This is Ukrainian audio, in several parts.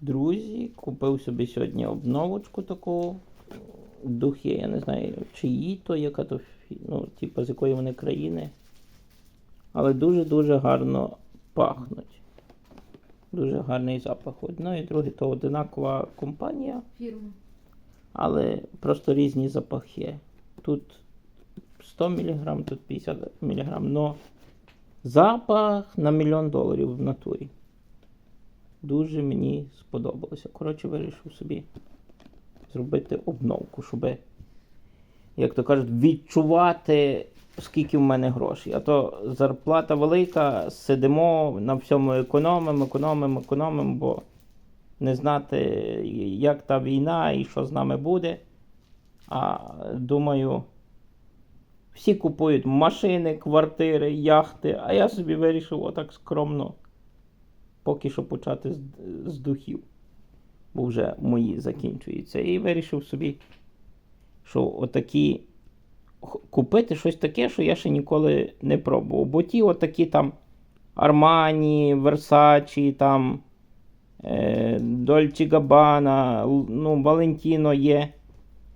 Друзі, купив собі сьогодні обновочку таку. Духи, я не знаю, чиї то, яка то, ну, типу, з якої вони країни. Але дуже-дуже гарно пахнуть. Дуже гарний запах. Одно і друге то одинакова компанія, Фірму. але просто різні запахи. Тут 100 мг, тут 50 мг. Но запах на мільйон доларів в натурі. Дуже мені сподобалося. Коротше, вирішив собі зробити обновку, щоб, як то кажуть, відчувати, скільки в мене грошей. А то зарплата велика, сидимо на всьому економимо, економимо, економимо, бо не знати, як та війна і що з нами буде. А думаю, всі купують машини, квартири, яхти, а я собі вирішив отак скромно поки що почати з, з духів, бо вже мої закінчуються. І вирішив собі, що отакі купити щось таке, що я ще ніколи не пробував. Бо ті отакі там Армані, Версачі, там е, Дольче Габана, ну, Валентіно є,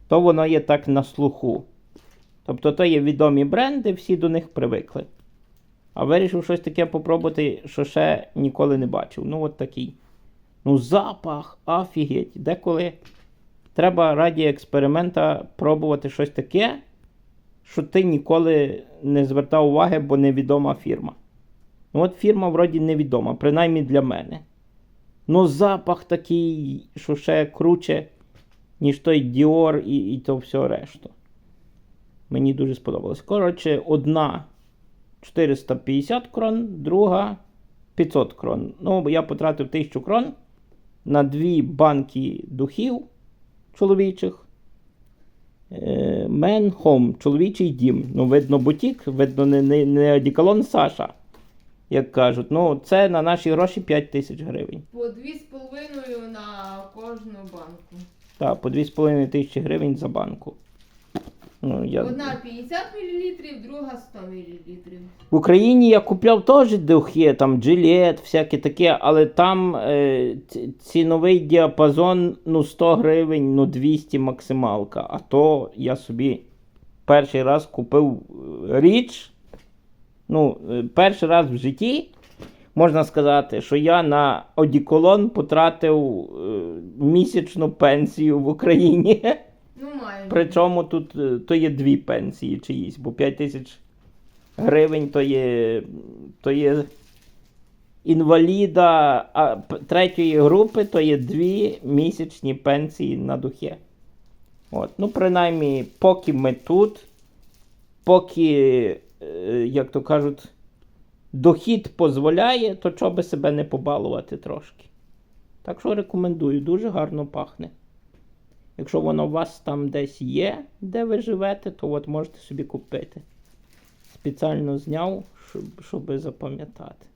то воно є так на слуху. Тобто то є відомі бренди, всі до них привикли. А вирішив щось таке попробувати, що ще ніколи не бачив. Ну, от такий. Ну, запах, офігеть. Деколи треба раді експеримента пробувати щось таке, що ти ніколи не звертав уваги, бо невідома фірма. Ну, от фірма вроді невідома, принаймні для мене. Ну, запах такий, що ще круче, ніж той Dior і, і то все решту. Мені дуже сподобалось. Коротше, одна 450 крон, друга 500 крон. Ну, я потратив 1000 крон на дві банки духів чоловічих. Е, Man Home, чоловічий дім. Ну, видно, бутік, видно, не, не, не одіколон Саша, як кажуть. Ну, це на наші гроші 5 тисяч гривень. По 2,5 на кожну банку. Так, по 2,5 тисячі гривень за банку. Ну, я... Одна 50 мл, друга 100 мл. В Україні я купляв теж духи, там джилет, всяке таке, але там е, ціновий діапазон ну, 100 гривень, ну 200 максималка. А то я собі перший раз купив е, річ. Ну, е, перший раз в житті можна сказати, що я на одіколон потратив е, місячну пенсію в Україні. Причому тут е, то є дві пенсії чиїсь, бо 5 тисяч гривень то є, то є інваліда а третьої групи, то є дві місячні пенсії на духе. От. Ну, принаймні, поки ми тут, поки, е, як то кажуть, дохід дозволяє, то чого би себе не побалувати трошки. Так що рекомендую, дуже гарно пахне. Якщо воно у вас там десь є, де ви живете, то от можете собі купити. Спеціально зняв, щоб, щоб запам'ятати.